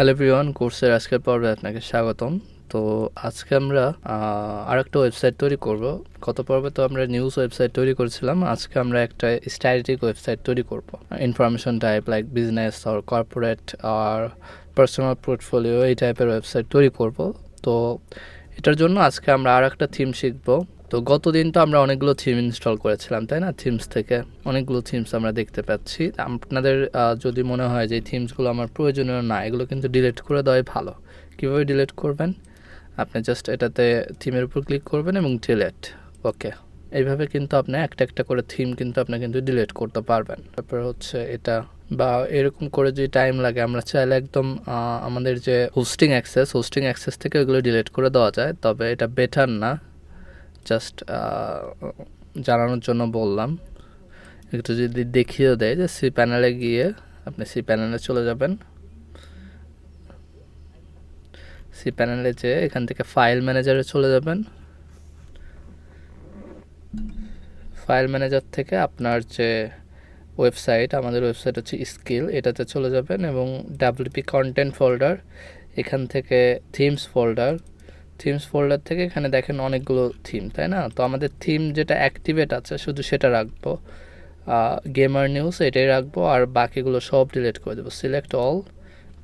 Hello everyone কোর্সের আজকের পর্বে আপনাকে স্বাগতম। তো আজকে আমরা আরেকটা ওয়েবসাইট তৈরি করব। গত পর্বে তো আমরা নিউজ ওয়েবসাইট তৈরি করেছিলাম। আজকে আমরা একটা স্ট্র্যাটেজিক ওয়েবসাইট তৈরি করব। ইনফরমেশন টাইপ লাইক বিজনেস আর কর্পোরেট আর পার্সোনাল পোর্টফোলিও এই টাইপের ওয়েবসাইট তৈরি করব। তো এটার জন্য আজকে আমরা আর একটা থিম শিখব। তো গতদিন তো আমরা অনেকগুলো থিম ইনস্টল করেছিলাম, তাই না? থিমস থেকে অনেকগুলো থিমস আমরা দেখতে পাচ্ছি। আপনাদের যদি মনে হয় যে থিমসগুলো আমার প্রয়োজনীয় না, এগুলো কিন্তু ডিলিট করে দেওয়াই ভালো। কীভাবে ডিলিট করবেন? আপনি জাস্ট এটাতে থিমের উপর ক্লিক করবেন এবং ডিলেট ওকে। এইভাবে কিন্তু আপনি একটা একটা করে থিম কিন্তু আপনি কিন্তু ডিলিট করতে পারবেন। তারপর হচ্ছে এটা, বা এরকম করে যদি টাইম লাগে, আমরা চাইলে একদম আমাদের যে হোস্টিং অ্যাক্সেস হোস্টিং অ্যাক্সেস থেকে ওগুলো ডিলিট করে দেওয়া যায়। তবে এটা বেটার না। জাস্ট জানানোর জন্য বললাম। একটু যদি দেখিয়ে দেয় যে সি প্যানেলে গিয়ে আপনি সি প্যানেলে চলে যাবেন। সি প্যানেলে যেয়ে এখান থেকে ফাইল ম্যানেজারে চলে যাবেন। ফাইল ম্যানেজার থেকে আপনার যে ওয়েবসাইট, আমাদের ওয়েবসাইট হচ্ছে স্কিল, এটাতে চলে যাবেন এবং ডাব্লিউপি কন্টেন্ট ফোল্ডার এখান থেকে থিমস ফোল্ডার থিমস ফোল্ডার থেকে এখানে দেখেন অনেকগুলো থিম তাই না? তো আমাদের থিম যেটা অ্যাক্টিভেট আছে শুধু সেটা রাখব। গেমার নিউজ এটাই রাখব আর বাকিগুলো সব ডিলিট করে দেবো। সিলেক্ট অল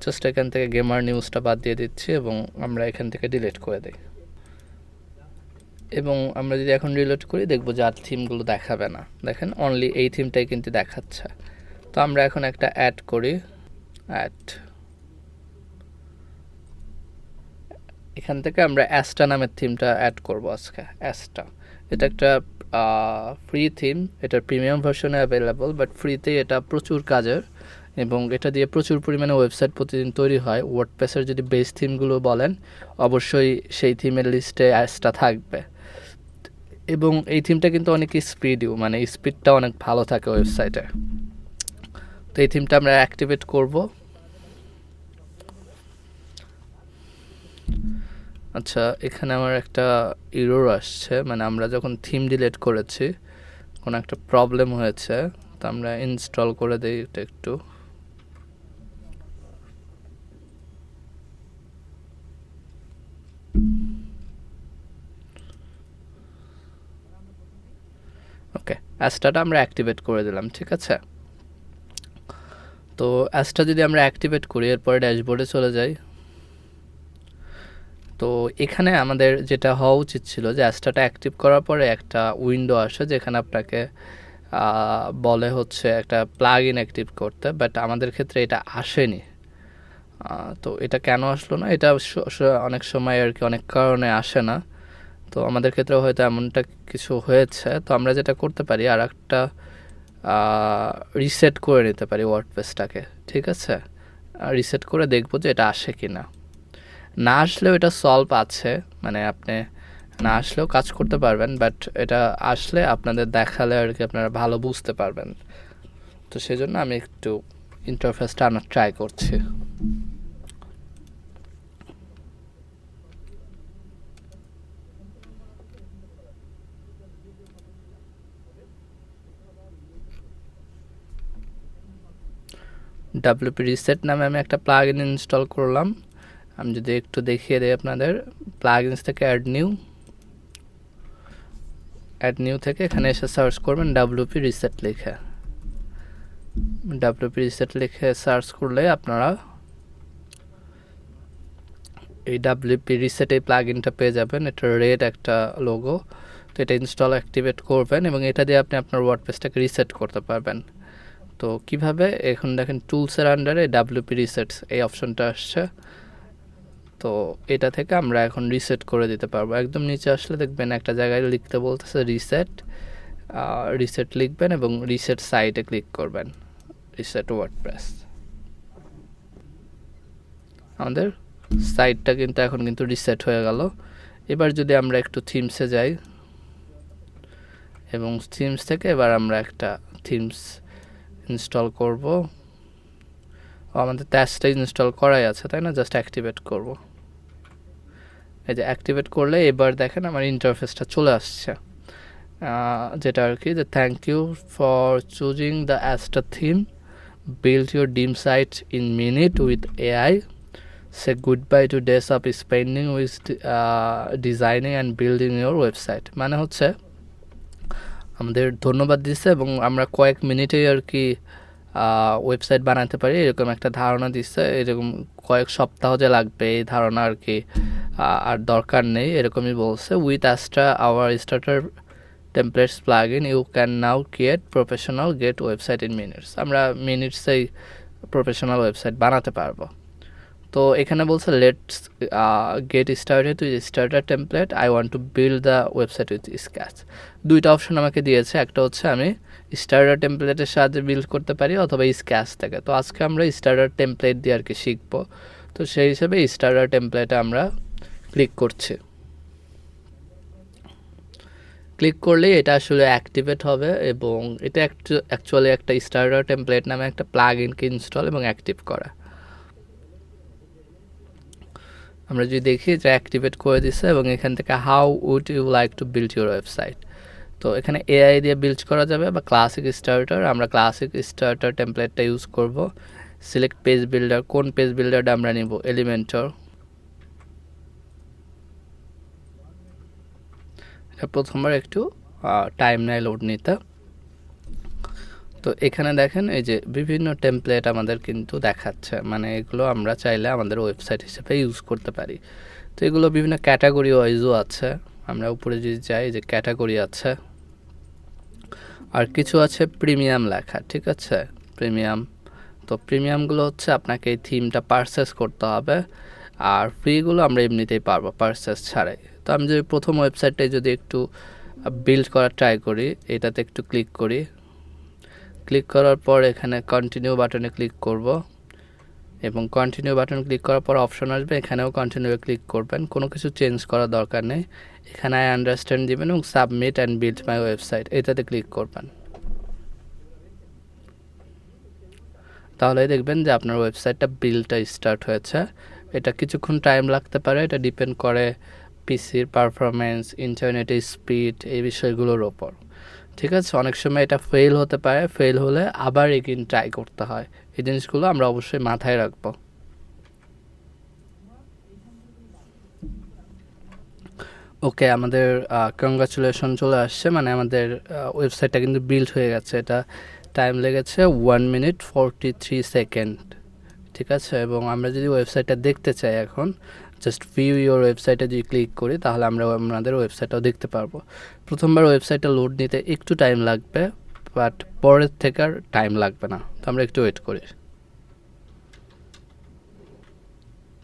জাস্ট এখান থেকে গেমার নিউজটা বাদ দিয়ে দিচ্ছি এবং আমরা এখান থেকে ডিলিট করে দিই। এবং আমরা যদি এখন ডিলিট করি, দেখব যে আর থিমগুলো দেখাবে না। দেখেন অনলি এই থিমটাই কিন্তু দেখাচ্ছে। তো আমরা এখন একটা অ্যাড করি। অ্যাড এখান থেকে আমরা অ্যাস্টা নামের থিমটা অ্যাড করব আজকে অ্যাস্টা এটা একটা ফ্রি থিম এটার প্রিমিয়াম ভার্সনে অ্যাভেলেবল বাট ফ্রিতে এটা প্রচুর কাজের এবং এটা দিয়ে প্রচুর পরিমাণে ওয়েবসাইট প্রতিদিন তৈরি হয়। ওয়ার্ডপ্রেসের যদি বেস থিমগুলো বলেন অবশ্যই সেই থিমের লিস্টে অ্যাসটা থাকবে। এবং এই থিমটা কিন্তু অনেক স্পিডিও মানে স্পিডটা অনেক ভালো থাকে ওয়েবসাইটে তো এই থিমটা আমরা অ্যাক্টিভেট করব। আচ্ছা এখানে আমার একটা ইরোর আসছে। মানে আমরা যখন থিম ডিলেট করেছি, কোনো একটা প্রবলেম হয়েছে, তো আমরা ইনস্টল করে দিই এটা একটু। ওকে অ্যাস্টাটা আমরা অ্যাক্টিভেট করে দিলাম, ঠিক আছে? তো অ্যাসটা যদি আমরা অ্যাক্টিভেট করি, এরপরে ড্যাশবোর্ডে চলে যাই। তো এখানে আমাদের যেটা হওয়া উচিত ছিল যে অ্যাস্টাটা অ্যাক্টিভ করার পরে একটা উইন্ডো আসে যেখানে আপনাকে বলে হচ্ছে একটা প্লাগ ইন অ্যাক্টিভ করতে, বাট আমাদের ক্ষেত্রে এটা আসেনি। তো এটা কেন আসলো না? এটা অনেক সময় আর কি অনেক কারণে আসে না। তো আমাদের ক্ষেত্রে হয়তো এমনটা কিছু হয়েছে। তো আমরা যেটা করতে পারি আর একটা রিসেট করে নিতে পারি ওয়ার্ডপ্রেসটাকে ঠিক আছে? রিসেট করে দেখব যে এটা আসে কি না না আসলেও এটা সলভ আছে। মানে আপনি না আসলেও কাজ করতে পারবেন বাট এটা আসলে আপনাদের দেখালে আর কি আপনারা ভালো বুঝতে পারবেন। তো সেজন্য আমি একটু ইন্টারফেসটা আনার ট্রাই করছি। ডাব্লিউপি রিসেট নামে আমি একটা প্লাগ ইন ইনস্টল করলাম। আমি যদি একটু দেখিয়ে দিই আপনাদের প্লাগইনস থেকে অ্যাড নিউ অ্যাড নিউ থেকে এখানে এসে সার্চ করবেন ডাব্লিউপি রিসেট লিখে। ডাব্লিউপি রিসেট লিখে সার্চ করলে আপনারা এই ডাব্লিউপি রিসেট এই প্লাগইনটা পেয়ে যাবেন। এটা রেড একটা লোগো তো এটা ইনস্টল অ্যাক্টিভেট করবেন এবং এটা দিয়ে আপনি আপনার ওয়ার্ডপ্রেসটাকে রিসেট করতে পারবেন। তো কীভাবে? এখন দেখেন টুলসের আন্ডারে ডাব্লিউপি রিসেটস এই অপশনটা আসছে। তো এটা থেকে আমরা এখন রিসেট করে দিতে পারব। একদম নিচে আসলে দেখবেন একটা জায়গায় লিখতে বলতেছে রিসেট রিসেট লিখবেন এবং রিসেট সাইটে ক্লিক করবেন। রিসেট ওয়ার্ডপ্রেস আমাদের সাইটটা কিন্তু এখন কিন্তু রিসেট হয়ে গেল। এবার যদি আমরা একটু থিমসে যাই, এবং থিমস থেকে এবার আমরা একটা থিমস ইনস্টল করব। আমাদের ট্যাচটা ইনস্টল করাই আছে, তাই না? জাস্ট অ্যাক্টিভেট করব। এই যে অ্যাক্টিভেট করলে এবার দেখেন আমার ইন্টারফেসটা চলে আসছে। যেটা আর কি যে thank you for choosing the Astra theme build your dream site in minute with AI say goodbye to days of spending with designing and building your website মানে হচ্ছে, আমাদের ধন্যবাদ দিচ্ছে এবং আমরা কয়েক মিনিটেই আর কি ওয়েবসাইট বানাতে পারি, এরকম একটা ধারণা দিচ্ছে, এরকম কয়েক সপ্তাহ যে লাগবে এই ধারণা আর কি। আর দরকার নেই, এরকমই বলছে। With Astra our starter templates plug in you can now create professional get website in minutes আমরা মিনিটসেই প্রফেশনাল ওয়েবসাইট বানাতে পারব। তো এখানে বলছে let's get started with starter template I want to build the website with scratch দুইটা option আমাকে দিয়েছে, একটা হচ্ছে আমি স্টার্টার টেমপ্লেটের সাহায্যে বিল্ড করতে পারি অথবা স্ক্যাচ থেকে। তো আজকে আমরা স্টার্টার টেমপ্লেট দিয়ে আর কি শিখব। তো সেই হিসেবে স্টার্টার টেমপ্লেটে আমরা ক্লিক করছি। ক্লিক করলেই এটা আসলে অ্যাক্টিভেট হবে এবং এটা অ্যাকচুয়ালি একটা স্টার্টার টেমপ্লেট নামে একটা প্লাগ ইনকে ইনস্টল এবং অ্যাক্টিভ করা। আমরা যদি দেখি যে অ্যাক্টিভেট করে দিছে এবং এখান থেকে how would you like to build your website তো এখানে এআই দিয়ে বিল্ড করা যাবে বা ক্লাসিক স্টার্টার আমরা ক্লাসিক স্টার্টার টেমপ্লেটটা ইউজ করব। সিলেক্ট পেজ বিল্ডার কোন পেজ বিল্ডারটা আমরা নিব? এলিমেন্টর এটা প্রথমবার একটু টাইম নেয় লোড নিতে। তো এখানে দেখেন, এই যে বিভিন্ন টেমপ্লেট আমাদের কিন্তু দেখাচ্ছে। মানে এগুলো আমরা চাইলে আমাদের ওয়েবসাইট হিসেবে ইউজ করতে পারি। তো এগুলো বিভিন্ন ক্যাটাগরি ওয়াইজও আছে। আমরা উপরে যদি যাই যে ক্যাটাগরি আছে। আর কিছু আছে প্রিমিয়াম লেখা, ঠিক আছে? প্রিমিয়াম, তো প্রিমিয়ামগুলো হচ্ছে আপনাকে এই থিমটা পারচেস করতে হবে। আর ফ্রিগুলো আমরা এমনিতেই পারব পারচেস ছাড়াই। তো আমি যদি প্রথম ওয়েবসাইটটাই যদি একটু বিল্ড করার ট্রাই করি, এটাতে একটু ক্লিক করি। ক্লিক করার পর এখানে কন্টিনিউ বাটনে ক্লিক করব। এবং কন্টিনিউ বাটন ক্লিক করার পর অপশন আসবে, এখানেও কন্টিনিউ ক্লিক করবেন। কোনো কিছু চেঞ্জ করার দরকার নেই। এখানে আই আন্ডারস্ট্যান্ড দিবেন এবং submit and build my website, এটাতে ক্লিক করবেন। তাহলে দেখবেন যে আপনার ওয়েবসাইটটা বিলটা স্টার্ট হয়েছে। এটা কিছুক্ষণ টাইম লাগতে পারে, এটা ডিপেন্ড করে পিসির পারফরমেন্স ইন্টারনেটের স্পিড, এই বিষয়গুলোর ওপর। ঠিক আছে? অনেক সময় এটা ফেল হতে পারে ফেল হলে আবার এগিন ট্রাই করতে হয়। এই জিনিসগুলো আমরা অবশ্যই মাথায় রাখব। ওকে, আমাদের কংগ্রাচুলেশন চলে আসছে। মানে আমাদের ওয়েবসাইটটা কিন্তু বিল্ড হয়ে গেছে। এটা টাইম লেগেছে one minute forty three second ঠিক আছে? এবং আমরা যদি ওয়েবসাইটটা দেখতে চাই এখন জাস্ট ভিউ ইউর ওয়েবসাইটে যদি ক্লিক করি, তাহলে আমরা আমাদের ওয়েবসাইটটাও দেখতে পারব। প্রথমবার ওয়েবসাইটটা লোড নিতে একটু টাইম লাগবে বাট পরের থেকে আর টাইম লাগবে না। তো আমরা একটু ওয়েট করি।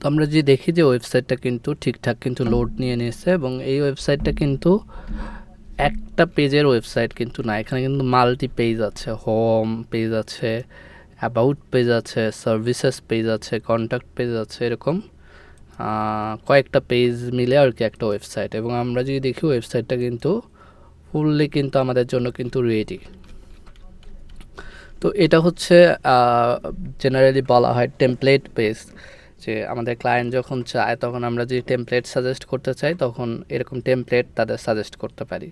তো আমরা যে দেখি যে ওয়েবসাইটটা কিন্তু ঠিকঠাক কিন্তু লোড নিয়ে নিয়েছে এবং এই ওয়েবসাইটটা কিন্তু একটা পেজের ওয়েবসাইট কিন্তু না, এখানে কিন্তু মাল্টি পেজ আছে হোম পেজ আছে অ্যাবাউট পেজ আছে সার্ভিসেস পেজ আছে কন্ট্যাক্ট পেজ আছে, এরকম কয়েকটা পেজ মিলে আর কি একটা ওয়েবসাইট এবং আমরা যদি দেখি ওয়েবসাইটটা কিন্তু ফুললি কিন্তু আমাদের জন্য কিন্তু রেডি তো এটা হচ্ছে জেনারেলি বলা হয় টেমপ্লেট পেজ যে আমাদের ক্লায়েন্ট যখন চায়, তখন আমরা যদি টেমপ্লেট সাজেস্ট করতে চাই, তখন এরকম টেমপ্লেট তাদের সাজেস্ট করতে পারি।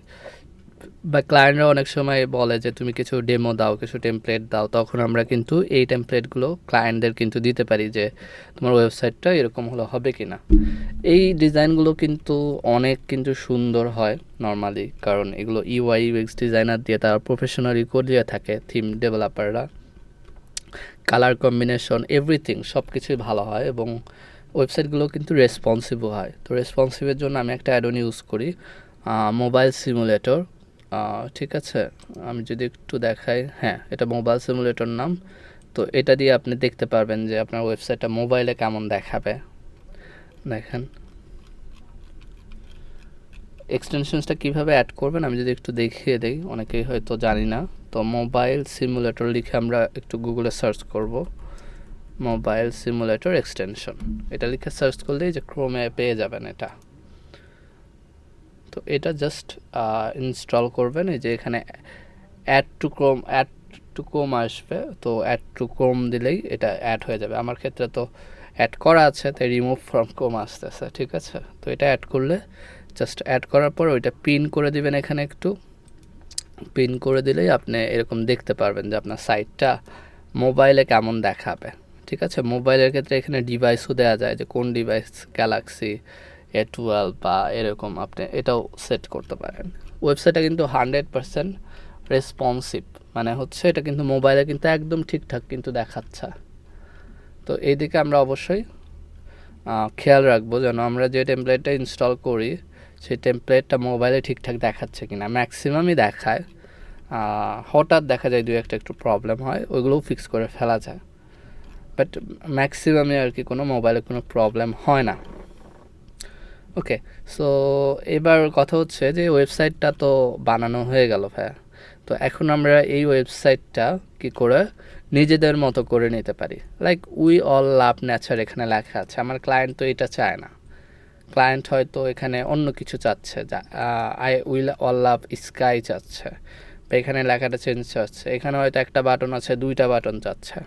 বা ক্লায়েন্টরা অনেক সময় বলে যে, তুমি কিছু ডেমো দাও, কিছু টেমপ্লেট দাও। তখন আমরা কিন্তু এই টেমপ্লেটগুলো ক্লায়েন্টদের কিন্তু দিতে পারি যে, তোমার ওয়েবসাইটটা এরকম হলো, হবে কি না এই ডিজাইনগুলো কিন্তু অনেক কিন্তু সুন্দর হয় নর্মালি কারণ এগুলো ইউআই ইউএক্স ডিজাইনার দিয়ে তারা প্রফেশনালি করিয়ে থাকে থিম ডেভেলপাররা কালার কম্বিনেশন এভরিথিং সব কিছুই ভালো হয় এবং ওয়েবসাইটগুলো কিন্তু রেসপন্সিভও হয়। তো রেসপন্সিভের জন্য আমি একটা অ্যাডন ইউজ করি মোবাইল সিমুলেটর ঠিক আছে? আমি যদি একটু দেখাই হ্যাঁ এটা মোবাইল সিমুলেটর নাম। তো এটা দিয়ে আপনি দেখতে পারবেন যে আপনার ওয়েবসাইটটা মোবাইলে কেমন দেখাবে। দেখেন। এক্সটেনশনসটা কীভাবে অ্যাড করবেন আমি যদি একটু দেখিয়ে দিই, অনেকেই হয়তো জানি না। তো মোবাইল সিমুলেটর লিখে আমরা একটু গুগলে সার্চ করব। মোবাইল সিমুলেটর এক্সটেনশন এটা লিখে সার্চ করলেই যে ক্রোমে পেয়ে যাবেন এটা। তো এটা জাস্ট ইনস্টল করবেন। এই যে এখানে add to Chrome add to Chrome আসবে। তো অ্যাড টু ক্রোম দিলেই এটা অ্যাড হয়ে যাবে। আমার ক্ষেত্রে তো অ্যাড করা আছে, তাই রিমুভ ফ্রম ক্রোম আসতেছে, ঠিক আছে? তো এটা অ্যাড করলে জাস্ট অ্যাড করার পর ওইটা পিন করে দিবেন এখানে একটু। পিন করে দিলেই আপনি এরকম দেখতে পারবেন যে আপনার সাইটটা মোবাইলে কেমন দেখাবে। ঠিক আছে? মোবাইলের ক্ষেত্রে এখানে ডিভাইসও দেওয়া যায় যে কোন ডিভাইস গ্যালাক্সি এ টুয়েলভ বা এরকম আপনি এটাও সেট করতে পারেন। ওয়েবসাইটটা কিন্তু হান্ড্রেড পারসেন্ট রেসপন্সিভ মানে হচ্ছে এটা কিন্তু মোবাইলে কিন্তু একদম ঠিকঠাক কিন্তু দেখাচ্ছে। তো এই দিকে আমরা অবশ্যই খেয়াল রাখব যেন আমরা যে টেমপ্লেটটা ইনস্টল করি সেই টেমপ্লেটটা মোবাইলে ঠিকঠাক দেখাচ্ছে কি না ম্যাক্সিমামই দেখায় হঠাৎ দেখা যায় দু একটা একটু প্রবলেম হয়, ওইগুলোও ফিক্স করে ফেলা যায়। বাট ম্যাক্সিমামে আর কি কোনো মোবাইলে কোনো প্রবলেম হয় না। ওকে সো এবার কথা হচ্ছে যে ওয়েবসাইটটা তো বানানো হয়ে গেল ভাইয়া। তো এখন আমরা এই ওয়েবসাইটটা কি করে নিজেদের মতো করে নিতে পারি। Like we all love nature এখানে লেখা আছে। আমার ক্লায়েন্ট তো এটা চায় না। ক্লায়েন্ট হয়তো এখানে অন্য কিছু চাচ্ছে যা I will all love sky চাচ্ছে, বা এখানে লেখাটা চেঞ্জ চাচ্ছে এখানে হয়তো একটা বাটন আছে, দুইটা বাটন চাচ্ছে।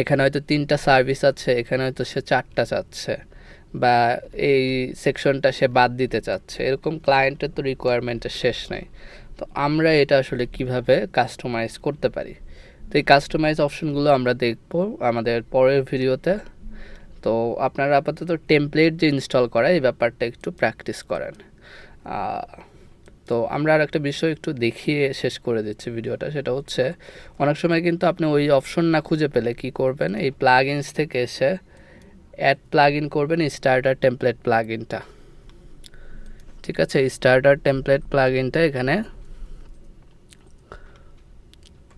এখানে হয়তো তিনটা সার্ভিস আছে, এখানে হয়তো সে চারটা চাচ্ছে, বা এই সেকশনটা সে বাদ দিতে চাচ্ছে। এরকম ক্লায়েন্টের তো রিকোয়ারমেন্টের শেষ নেই। তো আমরা এটা আসলে কীভাবে কাস্টমাইজ করতে পারি? তো এই কাস্টমাইজ অপশনগুলো আমরা দেখব আমাদের পরের ভিডিওতে তো আপনারা আপাতত টেমপ্লেট যে ইনস্টল করা, এই ব্যাপারটা একটু প্র্যাকটিস করেন। তো আমরা আর একটা বিষয় একটু দেখিয়ে শেষ করে দিচ্ছি ভিডিওটা, সেটা হচ্ছে অনেক সময় কিন্তু আপনি ওই অপশন না খুঁজে পেলে কি করবেন? এই প্লাগ থেকে এসে অ্যাড প্লাগ ইন করবেন স্টার্টার টেমপ্লেট প্লাগ ইনটা ঠিক আছে স্টার্টার টেমপ্লেট প্লাগ ইনটা এখানে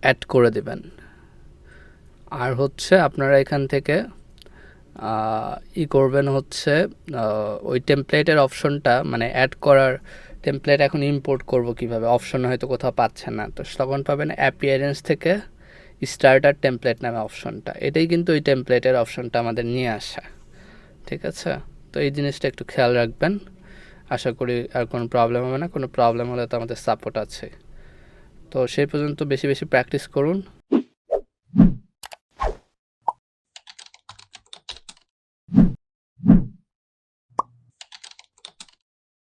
অ্যাড করে দেবেন। আর হচ্ছে আপনারা এখান থেকে ই করবেন হচ্ছে ওই টেমপ্লেটের অপশনটা মানে অ্যাড করার টেমপ্লেট এখন ইম্পোর্ট করব কীভাবে? অপশন হয়তো কোথাও পাচ্ছেন না। তো তখন পাবেন অ্যাপিয়ারেন্স থেকে স্টার্টার টেমপ্লেট নামে অপশনটা এটাই কিন্তু ওই টেমপ্লেটের অপশনটা আমাদের নিয়ে আসা। ঠিক আছে? তো এই জিনিসটা একটু খেয়াল রাখবেন। আশা করি আর কোনো প্রবলেম হবে না। কোনো প্রবলেম হলে তো আমাদের সাপোর্ট আছে। তো সেই পর্যন্ত বেশি বেশি প্র্যাকটিস করুন।